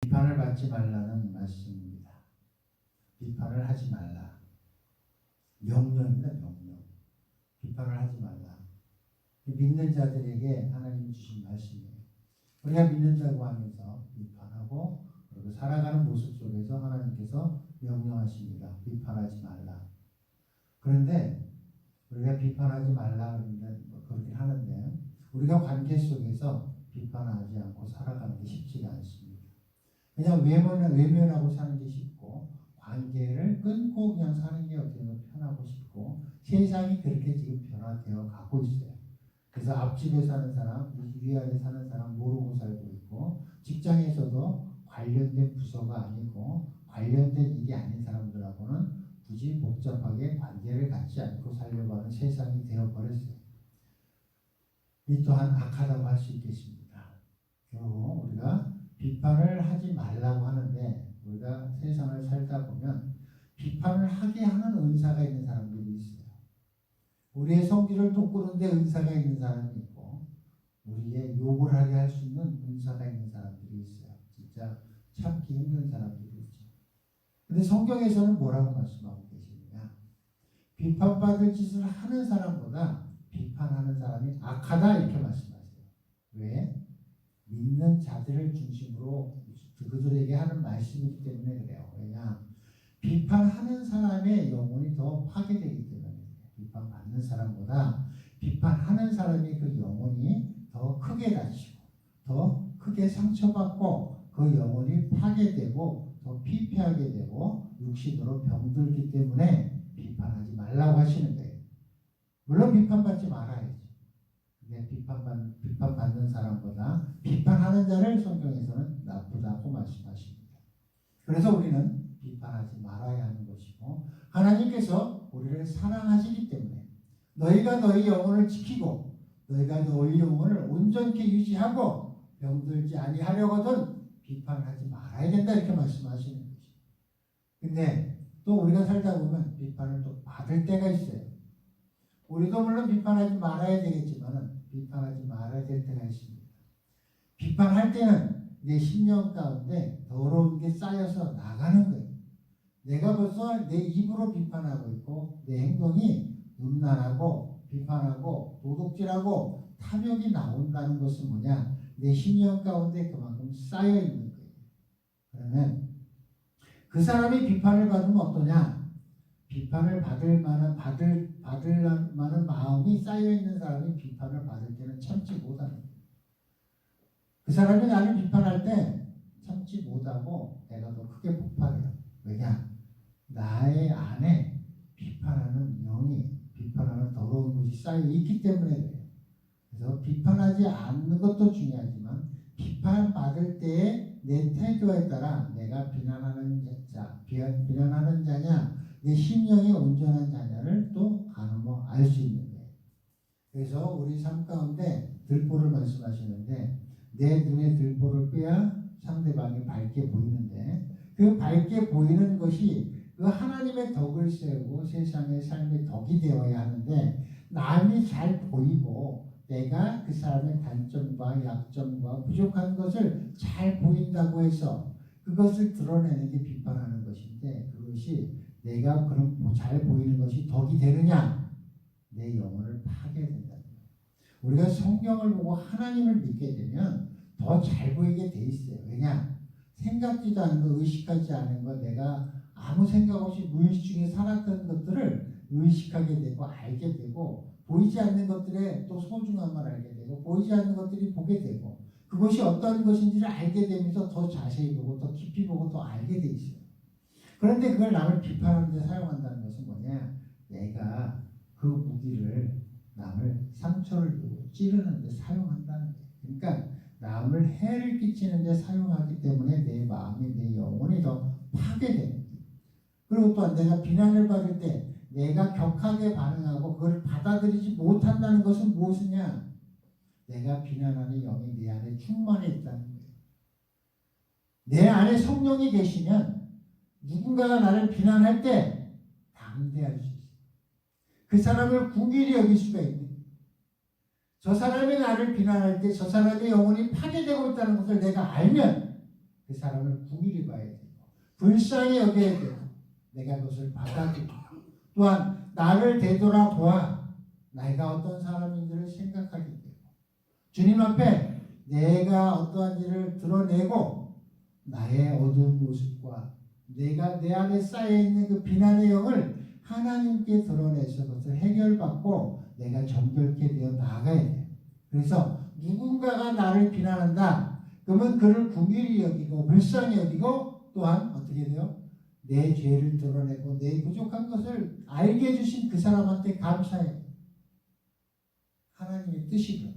비판을 받지 말라는 말씀입니다. 비판을 하지 말라. 명령입니다. 명령. 비판을 하지 말라. 믿는 자들에게 하나님이 주신 말씀이에요. 우리가 믿는다고 하면서 비판하고 그리고 살아가는 모습 속에서 하나님께서 명령하십니다. 비판하지 말라. 그런데 우리가 비판하지 말라 그러는데 뭐 그렇게 하는데 우리가 관계 속에서 비판하지 않고 살아가는 게. 그냥 외면, 외면하고 사는 게 쉽고 관계를 끊고 그냥 사는 게 어떻게 보면 편하고 싶고 세상이 그렇게 지금 변화되어 가고 있어요. 그래서 앞집에 사는 사람, 위아래 사는 사람 모르고 살고 있고 직장에서도 관련된 부서가 아니고 관련된 일이 아닌 사람들하고는 굳이 복잡하게 관계를 갖지 않고 살려고 하는 세상이 되어버렸어요. 이 또한 악하다고 할 수 있겠습니다. 결국 우리가 비판을 하지 말라고 하는데 우리가 세상을 살다 보면 비판을 하게 하는 은사가 있는 사람들이 있어요. 우리의 성질을 돋구는데 은사가 있는 사람이 있고 우리의 욕을 하게 할 수 있는 은사가 있는 사람들이 있어요. 진짜 참기 힘든 사람들이 있죠. 근데 성경에서는 뭐라고 말씀하고 계시느냐? 비판받을 짓을 하는 사람보다 비판하는 사람이 악하다 이렇게 말씀하세요. 왜? 믿는 자들을 중심으로 그들에게 하는 말씀이기 때문에 그래요. 왜냐? 비판하는 사람의 영혼이 더 파괴되기 때문에 비판받는 사람보다 비판하는 사람이 그 영혼이 더 크게 다치고 더 크게 상처받고 그 영혼이 파괴되고 더 피폐하게 되고 육신으로 병들기 때문에 비판하지 말라고 하시는 거예요. 물론 비판받지 말아야죠. 근데 비판받, 비판받는 사람보다 비판하는 자를 성경에서는 나쁘다고 말씀하십니다. 그래서 우리는 비판하지 말아야 하는 것이고 하나님께서 우리를 사랑하시기 때문에 너희가 너희 영혼을 지키고 너희가 너희 영혼을 온전케 유지하고 병들지 아니하려거든 비판하지 말아야 된다 이렇게 말씀하시는 거죠. 근데 또 우리가 살다 보면 비판을 또 받을 때가 있어요. 우리도 물론 비판하지 말아야 되겠지만은 비판하지 말아야 될 때가 있습니다. 비판할 때는 내 심령 가운데 더러운 게 쌓여서 나가는 거예요. 내가 벌써 내 입으로 비판하고 있고 내 행동이 음란하고 비판하고 도둑질하고 탐욕이 나온다는 것은 뭐냐? 내 심령 가운데 그만큼 쌓여 있는 거예요. 그러면 그 사람이 비판을 받으면 어떠냐? 비판을 받을 만한 받을 받을 만한 마음이 쌓여 있는 사람이 비판을 받을 때는 참지 거예요. 그 사람이 나를 비판할 때 참지 못하고 내가 더 크게 폭발해요. 왜냐? 나의 안에 비판하는 영이 비판하는 더러운 것이 쌓여 있기 때문에 그래요. 그래서 비판하지 않는 것도 중요하지만 비판 받을 때의 내 태도에 따라 내가 비난하는 자, 비난하는 자냐, 내 심령이 온전한 자냐를 또 가늠어 알 수 있는 거예요. 그래서 우리 삶 가운데 들보를 말씀하시는데 내 눈에 들보를 빼야 상대방이 밝게 보이는데 그 밝게 보이는 것이 그 하나님의 덕을 세우고 세상의 삶의 덕이 되어야 하는데 남이 잘 보이고 내가 그 사람의 단점과 약점과 부족한 것을 잘 보인다고 해서 그것을 드러내는 게 비판하는 것인데 그것이 내가 그런 잘 보이는 것이 덕이 되느냐 내 영혼을 파괴된다. 우리가 성경을 보고 하나님을 믿게 되면 더 잘 보이게 돼 있어요. 왜냐 생각지도 않은 거 의식하지 않은 거 내가 아무 생각 없이 무의식 중에 살았던 것들을 의식하게 되고 알게 되고 보이지 않는 것들의 또 소중함을 알게 되고 보이지 않는 것들이 보게 되고 그것이 어떤 것인지를 알게 되면서 더 자세히 보고 더 깊이 보고 더 알게 돼 있어요. 그런데 그걸 남을 비판하는 데 사용한다는 것은 뭐냐? 내가 그 무기를 남을 상처를 주고 찌르는 데 사용한다는 거예요. 그러니까 남을 해를 끼치는 데 사용하기 때문에 내 마음이 내 영혼이 더 파괴되는. 그리고 또한 내가 비난을 받을 때 내가 격하게 반응하고 그걸 받아들이지 못한다는 것은 무엇이냐? 내가 비난하는 영이 내 안에 충만해 있다는 거예요. 내 안에 성령이 계시면 누군가가 나를 비난할 때 담대할 수 있어요. 그 사람을 궁일이 여길 수가 있는. 저 사람이 나를 비난할 때 저 사람의 영혼이 파괴되고 있다는 것을 내가 알면 그 사람을 궁일이 봐야 되고 불쌍히 여겨야 되고 내가 그것을 받아들이고 또한 나를 되돌아보아 내가 어떤 사람인지를 생각하게 되고 주님 앞에 내가 어떠한 일을 드러내고 나의 어두운 모습과 내가 내 안에 쌓여 있는 그 비난의 영을 하나님께 드러내서 그것을 해결받고 내가 정결케 되어 나아가야 돼요. 그래서 누군가가 나를 비난한다. 그러면 그를 궁일이 여기고 불쌍히 여기고 또한 어떻게 돼요? 내 죄를 드러내고 내 부족한 것을 알게 해주신 그 사람한테 감사해. 하나님의 뜻이고.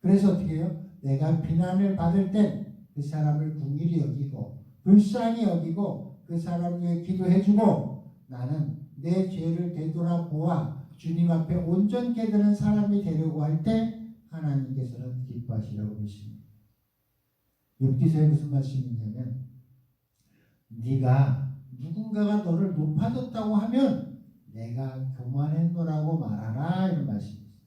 그래서 어떻게 해요? 내가 비난을 받을 땐 그 사람을 궁일이 여기고 불쌍히 여기고 그 사람을 위해 기도해주고 나는 내 죄를 되돌아보아 주님 앞에 온전케 되는 사람이 되려고 할 때 하나님께서는 기뻐하시라고 믿습니다. 욥기서에 무슨 말씀이 있냐면 네가 누군가가 너를 높아졌다고 하면 내가 교만했노라고 말하라 이런 말씀이 있어요.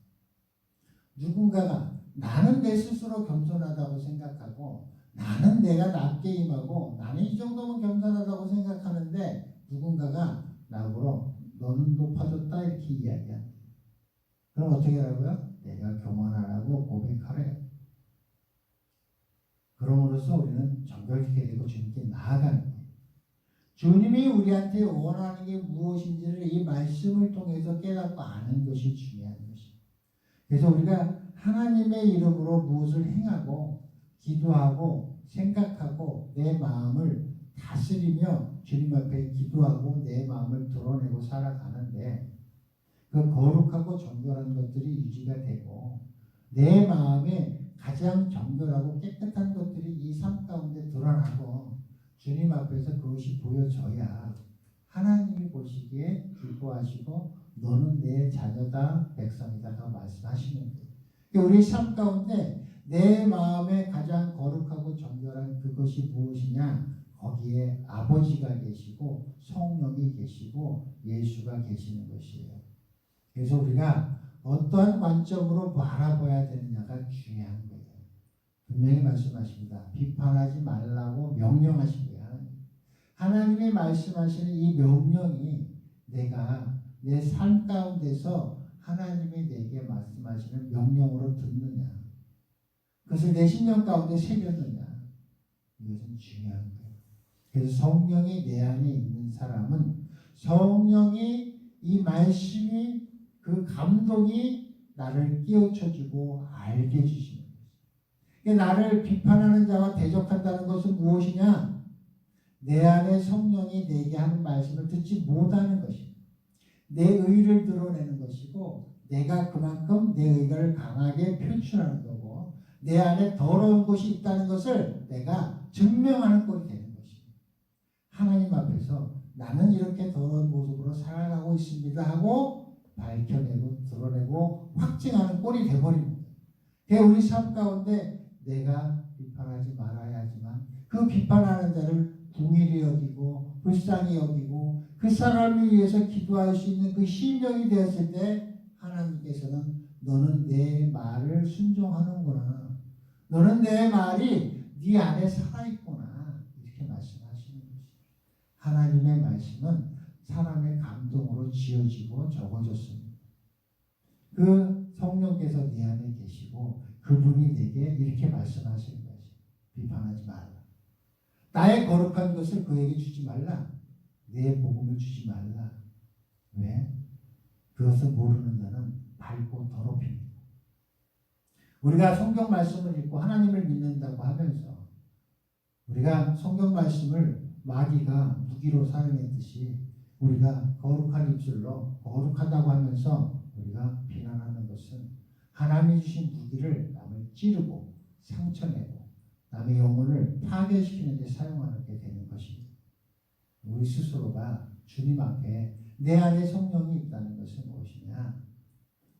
누군가가 나는 내 스스로 겸손하다고 생각하고 나는 내가 낮게 임하고 나는 이 정도면 겸손하다고 생각하는데 누군가가 나보고 너는 높아졌다 이렇게 이야기한다. 그럼 어떻게 하라고요? 내가 교만하라고 고백하래요. 그럼으로써 우리는 정결케 되고 주님께 나아가는 거예요. 주님이 우리한테 원하는 게 무엇인지를 이 말씀을 통해서 깨닫고 아는 것이 중요한 것이에요. 그래서 우리가 하나님의 이름으로 무엇을 행하고 기도하고 생각하고 내 마음을 다스리며 주님 앞에 기도하고 내 마음을 드러내고 살아가는데 그 거룩하고 정결한 것들이 유지가 되고 내 마음에 가장 정결하고 깨끗한 것들이 이 삶 가운데 드러나고 주님 앞에서 그것이 보여져야 하나님이 보시기에 기뻐하시고 너는 내 자녀다 백성이다라고 말씀하시는 거예요. 그러니까 우리 삶 가운데 내 마음에 가장 거룩하고 정결한 그것이 무엇이냐? 거기에 아버지가 계시고 성령이 계시고 예수가 계시는 것이에요. 그래서 우리가 어떠한 관점으로 바라봐야 되느냐가 중요한 거예요. 분명히 말씀하십니다. 비판하지 말라고 거예요. 하나님이 말씀하시는 이 명령이 내가 내 삶 가운데서 하나님이 내게 말씀하시는 명령으로 듣느냐. 그것을 내 신령 가운데 새겼느냐. 이것은 중요한 거예요. 그래서 성령이 내 안에 있는 사람은 성령이 이 말씀이 그 감동이 나를 끼워쳐주고 알게 해주시는 거예요. 나를 비판하는 자와 대적한다는 것은 무엇이냐? 내 안에 성령이 내게 하는 말씀을 듣지 못하는 것입니다. 내 의를 드러내는 것이고 내가 그만큼 내 의를 강하게 표출하는 거고 내 안에 더러운 것이 있다는 것을 내가 증명하는 꼴이 되는 것입니다. 하나님 앞에서 나는 이렇게 더러운 모습으로 살아가고 있습니다 하고 밝혀내고 드러내고 확증하는 꼴이 되버립니다. 그 우리 삶 가운데 내가 비판하지 말아야 하지만 그 비판하는 자를 궁일이 여기고 불쌍히 여기고 그 사람을 위해서 기도할 수 있는 그 심령이 되었을 때 하나님께서는 너는 내 말을 순종하는구나. 너는 내 말이 네 안에 살아있구나. 이렇게 말씀하시는 것입니다. 하나님의 말씀은 사람의 감동으로 지어지고 적어졌습니다. 그 성령께서 네 안에 계시고 그분이 내게 이렇게 말씀하시는 것이 비판하지 말라. 나의 거룩한 것을 그에게 주지 말라. 내 복음을 주지 말라. 왜? 그것을 모르는 자는 밟고 더럽힙니다. 우리가 성경 말씀을 읽고 하나님을 믿는다고 하면서 우리가 성경 말씀을 마귀가 무기로 사용했듯이 우리가 거룩한 입술로 거룩하다고 하면서 우리가 비난하는 것은 하나님이 주신 무기를 남을 찌르고 상처내고 남의 영혼을 파괴시키는 데 사용하게 되는 것입니다. 우리 스스로가 주님 앞에 내 안에 성령이 있다는 것은 무엇이냐?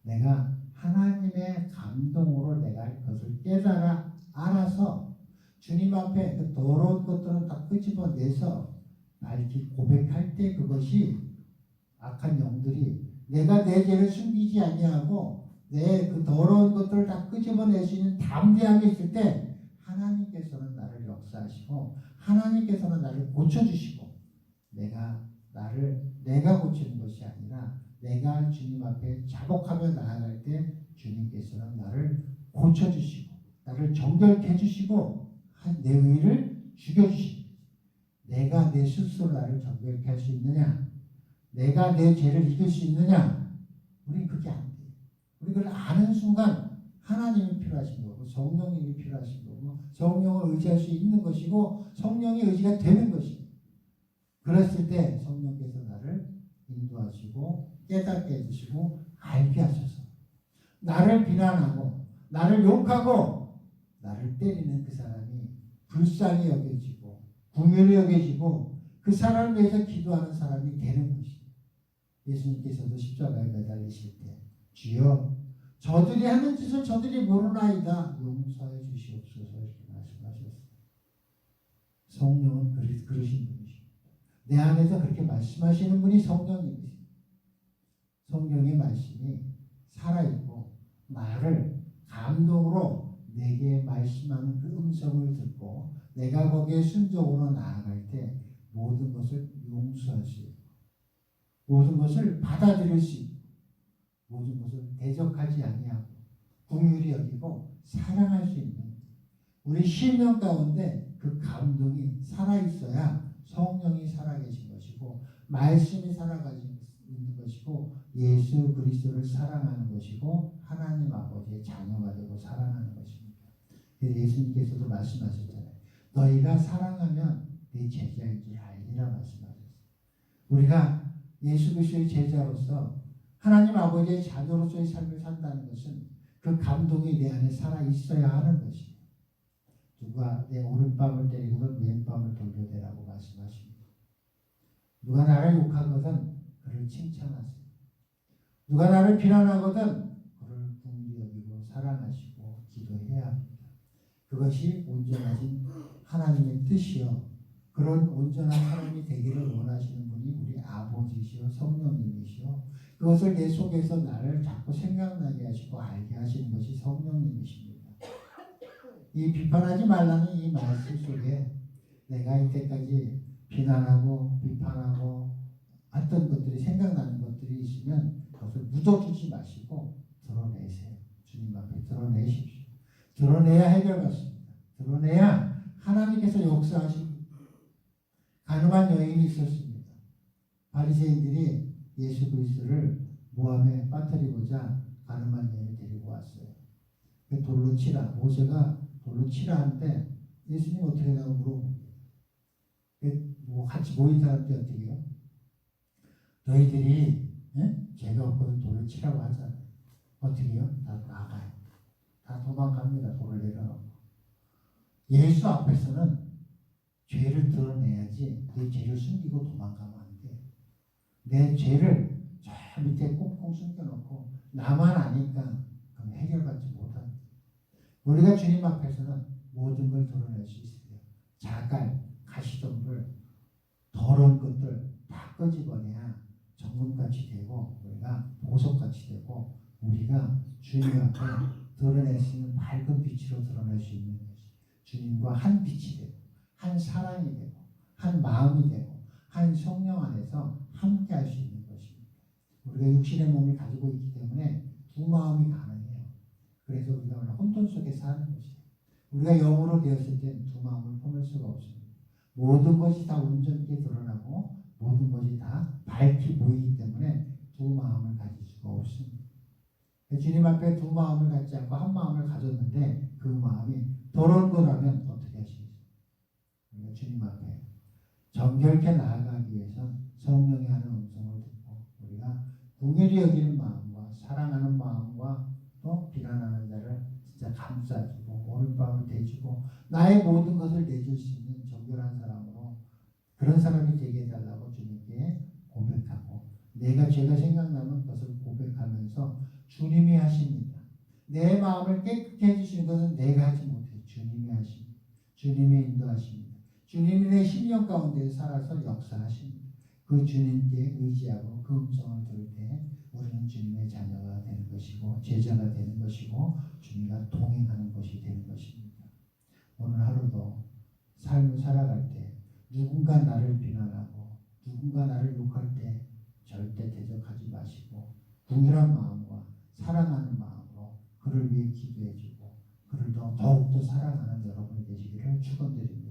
내가 하나님의 감동으로 내가 그것을 깨달아 알아서 주님 앞에 그 더러운 것들은 다 끄집어내서 밝히 고백할 때 그것이 악한 영들이 내가 내 죄를 숨기지 아니하고 내 그 더러운 것들을 다 끄집어낼 수 있는 담대함이 있을 때 하나님께서는 나를 역사하시고 하나님께서는 나를 고쳐주시고 내가 나를 내가 고치는 것이 아니라 내가 주님 앞에 자복하며 나아갈 때 주님께서는 나를 고쳐주시고 나를 정결케 해주시고 한- 내 의를 죽여주시고 내가 내 스스로 나를 정결케 할 수 있느냐 내가 내 죄를 이길 수 있느냐 우리 그게 안 돼. 우리 그걸 아는 순간 하나님이 필요하신 거고 성령님이 필요하신 거고 성령을 의지할 수 있는 것이고 성령이 의지가 되는 것이고 그랬을 때 성령께서 나를 인도하시고 깨닫게 해주시고 알게 하셔서 나를 비난하고 나를 욕하고 나를 때리는 그 사람이 불쌍히 여겨지고 궁휼히 여겨지고 그 사람을 위해서 기도하는 사람이 되는 것이. 예수님께서도 십자가에 매달리실 때 주여 저들이 하는 짓을 저들이 모르나이다 용서해 주시옵소서 말씀하셨어요. 성령은 그리, 그러신 분이십니다. 내 안에서 그렇게 말씀하시는 분이 성령님이십니다. 성령의 말씀이 살아있고 나를 감동으로 내게 말씀하는 그 음성을 듣고 내가 거기에 순종으로 나아갈 때 모든 것을 용서할 수 있고 모든 것을 받아들일 수 있고 모든 것을 대적하지 아니하고 궁휼히 여기고 사랑할 수 있는 우리 실명 가운데 그 감동이 살아 있어야 성령이 살아계신 것이고 말씀이 살아가지고 있는 것이고 예수 그리스도를 사랑하는 것이고 하나님 아버지의 자녀가 되고 사랑하는 것입니다. 예수님께서도 말씀하셨잖아요. 너희가 사랑하면 내 제자인 줄 알리라 말씀하셨어요. 우리가 예수 그리스도의 제자로서 하나님 아버지의 자녀로서의 삶을 산다는 것은 그 감동이 내 안에 살아 있어야 하는 것이에요. 누가 내 오른밤을 때리고는 왼밤을 돌려대라고 말씀하십니다. 누가 나를 욕하거든 그를 칭찬하세요. 누가 나를 비난하거든 그를 궁리 여기고 사랑하시고 기도해야 합니다. 그것이 온전하신 하나님의 뜻이요. 그런 온전한 사람이 되기를 원하시는 분이 우리 아버지시요 성령님이시요. 그것을 내 속에서 나를 자꾸 생각나게 하시고 알게 하시는 것이 성령님이십니다. 이 비판하지 말라는 이 말씀 속에 내가 이때까지 비난하고 비판하고 했던 것들이 생각나는 것들이 있으면 그것을 묻어두지 마시고 드러내세요. 주님 앞에 드러내십시오. 드러내야 해결받습니다. 드러내야 하나님께서 역사하신 가늠한 여인이 있었습니다. 바리새인들이 예수 그리스도를 모함에 빠뜨리고자 여인을 데리고 왔어요. 그 돌로 치라. 모세가 돌로 치라 하는데 예수님 어떻게 하냐고 물어봅니다. 그뭐 같이 모인 사람들이 어떻게 해요? 너희들이 예? 죄가 없거든 돌을 치라고 하잖아요. 어떻게 해요? 다 나가요. 다 도망갑니다. 돌을 내려놓고. 예수 앞에서는 죄를 드러내야지 내 죄를 숨기고 도망가면. 내 죄를 저 밑에 꽁꽁 숨겨놓고 나만 아니까 해결받지 못합니다. 우리가 주님 앞에서는 모든 걸 드러낼 수 있어요. 자갈, 가시덤불, 더러운 것들 다 끄집어내야 정금같이 되고 우리가 보석같이 되고 우리가 주님 앞에 드러낼 수 있는 밝은 빛으로 드러낼 수 있는 것이 주님과 한 빛이 되고 한 사랑이 되고 한 마음이 되고 한 성령 안에서 함께 할 수 있는 것입니다. 우리가 육신의 몸을 가지고 있기 때문에 두 마음이 가능해요. 그래서 우리가 오늘 혼돈 속에 사는 것이에요. 우리가 영으로 되었을 때두 마음을 품을 수가 없습니다. 모든 것이 다 온전하게 드러나고 모든 것이 다 밝히 보이기 때문에 두 마음을 가질 수가 없습니다. 주님 앞에 두 마음을 갖지 않고 한 마음을 가졌는데 그 마음이 더러운 거라면 어떻게? 우리가 주님 앞에 정결케 나아가기 위해선 성령이 하는 음성을 듣고 우리가 궁휼히 여기는 마음과 사랑하는 마음과 또 비난하는 자를 진짜 감싸주고 오른밤을 대주고 나의 모든 것을 내줄 수 있는 정결한 사람으로 그런 사람이 되게 해달라고 주님께 고백하고 내가 죄가 생각나면 그것을 고백하면서 주님이 하십니다. 내 마음을 깨끗게 해주시는 것은 내가 하지 못해 주님이 하십니다. 주님이 인도하십니다. 주님이 내 심령 가운데 살아서 역사하십니다. 그 주님께 의지하고 그 음성을 들을 때 우리는 주님의 자녀가 되는 것이고 제자가 되는 것이고 주님과 동행하는 것이 되는 것입니다. 오늘 하루도 삶을 살아갈 때 누군가 나를 비난하고 누군가 나를 욕할 때 절대 대적하지 마시고 궁일한 마음과 사랑하는 마음으로 그를 위해 기도해주고 그를 더 더욱더 사랑하는 여러분이 되시기를 축원드립니다. 네,